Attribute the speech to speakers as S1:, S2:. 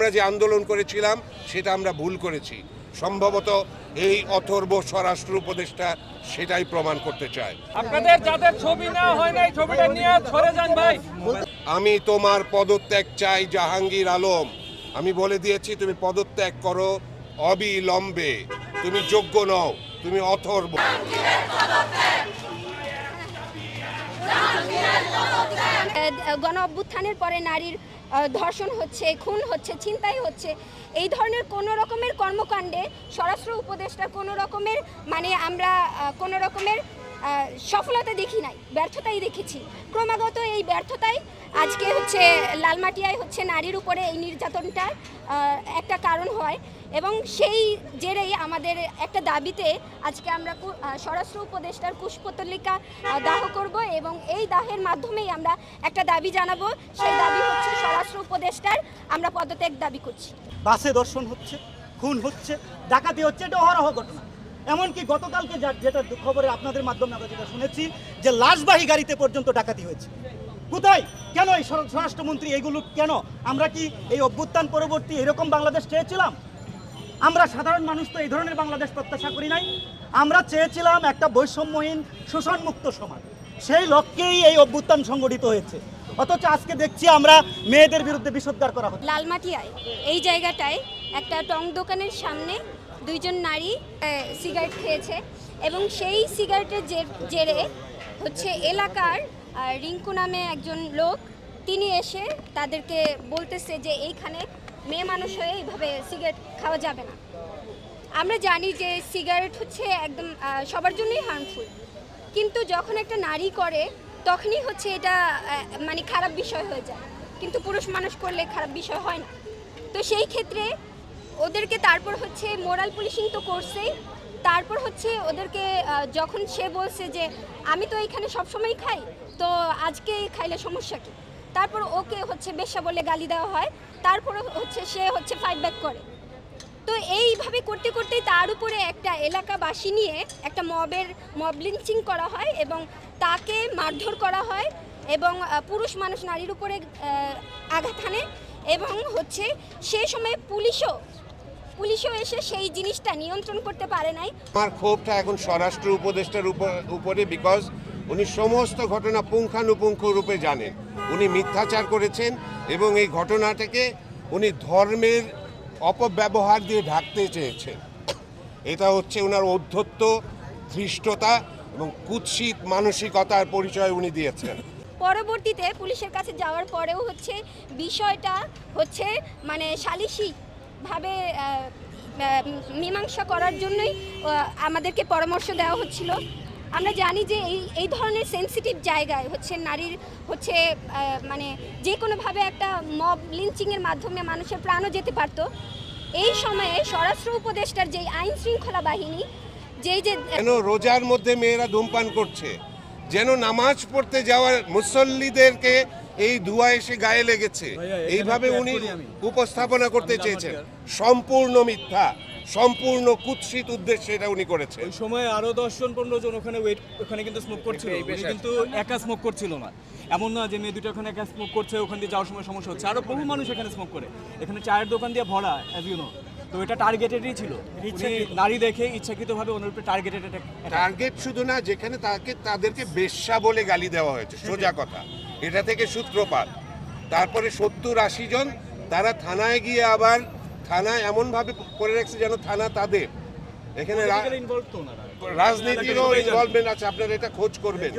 S1: আমরা যে আন্দোলন করেছিলাম সেটা আমরা ভুল করেছি। সম্ভবত এই অথর্ব স্বরাষ্ট্র উপদেষ্টা সেটাই প্রমাণ করতে চায়।
S2: আপনাদের যাদের ছবি নেওয়া হয় নাই ছবিটা নিয়ে সরে যান ভাই।
S1: আমি তোমার পদত্যাগ চাই জাহাঙ্গীর আলম। আমি বলে দিয়েছি তুমি পদত্যাগ করো অবিলম্বে। তুমি যোগ্য নও তুমি অথর্ব।
S3: গণ অভ্যুত্থানের পরে নারীর ধর্ষণ হচ্ছে, খুন হচ্ছে, ছিনতাই হচ্ছে, এই ধরনের কোনো রকমের কর্মকাণ্ডে স্বরাষ্ট্র উপদেষ্টা কোনো রকমের মানে আমরা কোনো রকমের সফলতা দেখি নাই, ব্যর্থতাই দেখেছি। ক্রমাগত এই ব্যর্থতাই আজকে হচ্ছে লালমাটিয়ায় হচ্ছে নারীর উপরে এই নির্যাতনটার একটা কারণ হয় এবং সেই জেরেই আমাদের একটা দাবিতে আজকে আমরা স্বরাষ্ট্র উপদেষ্টার কুশপতলিকা দাহ করব এবং এই দাহের মাধ্যমেই আমরা একটা দাবি জানাব। সেই দাবি হচ্ছে স্বরাষ্ট্র উপদেষ্টার, আমরা পদত্যাগ দাবি করছি।
S4: বাসে দর্শন হচ্ছে, খুন হচ্ছে, ডাকাতি হচ্ছে, এটা অহরহ ঘটনা। এমনকি গতকালকে যা- যেটা খবরে আপনাদের মাধ্যমে আমরা যেটা শুনেছি, যে লাশবাহী গাড়িতে পর্যন্ত ডাকাতি হয়েছে। কোথায়? কেন এই স্বরাষ্ট্রমন্ত্রী এগুলো কেন? আমরা কি এই অভ্যুত্থান পরবর্তী এরকম বাংলাদেশ চেয়েছিলাম? আমরা সাধারণ মানুষ তো এই ধরনের বাংলাদেশ প্রত্যাশা করি নাই। আমরা চেয়েছিলাম একটা বৈষম্যহীন, শোষণমুক্ত সমাজ। সেই লক্ষ্যেই এই অভ্যুত্থান সংগঠিত হয়েছে। অথচ আজকে দেখছি আমরা মেয়েদের বিরুদ্ধে বিষোদ্গার করা হচ্ছে।
S3: লালমাটিয়ায়, এই জায়গাটায় একটা টং দোকানের সামনে দুইজন নারী সিগারেট খেয়েছে এবং সেই সিগারেটের জের- হচ্ছে এলাকার রিঙ্কু নামে একজন লোক, তিনি এসে তাদেরকে বলতেছে যে এইখানে মেয়ে মানুষ হয়ে এইভাবে সিগারেট খাওয়া যাবে না। আমরা জানি যে সিগারেট হচ্ছে একদম সবার জন্যই হার্মফুল কিন্তু যখন একটা নারী করে, তখনই হচ্ছে এটা মানে খারাপ বিষয় হয়ে যায়। কিন্তু পুরুষ মানুষ করলে খারাপ বিষয় হয় না। তো সেই ক্ষেত্রে ওদেরকে তারপর হচ্ছে মোরাল পুলিশিং তো করছেই। তারপর হচ্ছে ওদেরকে যখন সে বলছে যে, আমি তো এখানে সবসময় খাই, তো আজকে খাইলে সমস্যা কী? তারপর ওকে হচ্ছে বেশ্যা বলে গালি দেওয়া হয়। তারপরে হচ্ছে সে হচ্ছে ফাইট ব্যাক করে। তো এইভাবে করতে করতেই তার উপরে একটা এলাকাবাসী নিয়ে একটা মবের, মব লিঞ্চিং করা হয় এবং তাকে মারধর করা হয় এবং পুরুষ মানুষ নারীর উপরে আঘাত হানে এবং হচ্ছে সেই সময় পুলিশও পুলিশও এসে সেই জিনিসটা নিয়ন্ত্রণ করতে পারে নাই।
S1: আমার ক্ষোভটা এখন স্বরাষ্ট্র উপদেষ্টার উপর- বিকজ উনি সমস্ত ঘটনা পুঙ্খানুপুঙ্খ রূপে জানেন। উনি মিথ্যাচার করেছেন এবং এই ঘটনাটাকে উনি ধর্মের অপব্যবহার দিয়ে ঢাকতে চেয়েছেন। এটা হচ্ছে ওনার অধ্যত্ব ধৃষ্টতা এবং কুৎসিত মানসিকতার পরিচয় উনি দিয়েছেন।
S3: পরবর্তীতে পুলিশের কাছে যাওয়ার পরেও হচ্ছে বিষয়টা হচ্ছে মানে সালিশি ভাবে মীমাংসা করার জন্যই আমাদেরকে পরামর্শ দেওয়া হচ্ছিল। আমরা জানি যে এই এই ধরনের সেনসিটিভ জায়গায় হচ্ছে নারীর, হচ্ছে মানে যে কোনোভাবে একটা মব লিঞ্চিংয়ের মাধ্যমে মানুষের প্রাণও যেতে পারতো। এই সময়ে স্বরাষ্ট্র উপদেষ্টার যেই আইন শৃঙ্খলা বাহিনী, যেই যে
S1: যেন রোজার মধ্যে মেয়েরা ধূমপান করছে, যেন নামাজ পড়তে যাওয়ার মুসল্লিদেরকে এই ধোঁয়া এসে গায়ে লেগেছে। এইভাবে উনি উপস্থাপনা করতে চেয়েছেন। সম্পূর্ণ মিথ্যা সম্পূর্ণ কুৎসিত উদ্দেশ্যে এটা উনি করেছে
S5: ওই সময় আরও দশ জন পনেরো জন ওখানে ওয়েট ওখানে কিন্তু স্মোক করছিল। উনি কিন্তু একা স্মোক করছিল না। এমন না যে মেয়ে দুটো ওখানে একা স্মোক করছে ওখান দিয়ে যাওয়ার সময় সমস্যা হচ্ছে। আরও বহু মানুষ এখানে স্মোক করে। এখানে চায়ের দোকান দিয়ে ভরা অ্যাজ ইউ নো তো এটা টার্গেটেডই ছিল। নারী দেখে ইচ্ছাকৃতভাবে ওনার উপরে টার্গেটেড
S1: টার্গেট শুধু না যেখানে তাকে তাদেরকে বেশ্যা বলে গালি দেওয়া হয়েছে সোজা কথা। এটা থেকে সূত্রপাত। তারপরে সত্তর আশি জন তারা থানায় গিয়ে আবার থানায় এমনভাবে করে রাখছে যেন থানা তাদের। এখানে রাজনীতিরও ইনভলভমেন্ট আছে আপনারা এটা খোঁজ করবেন।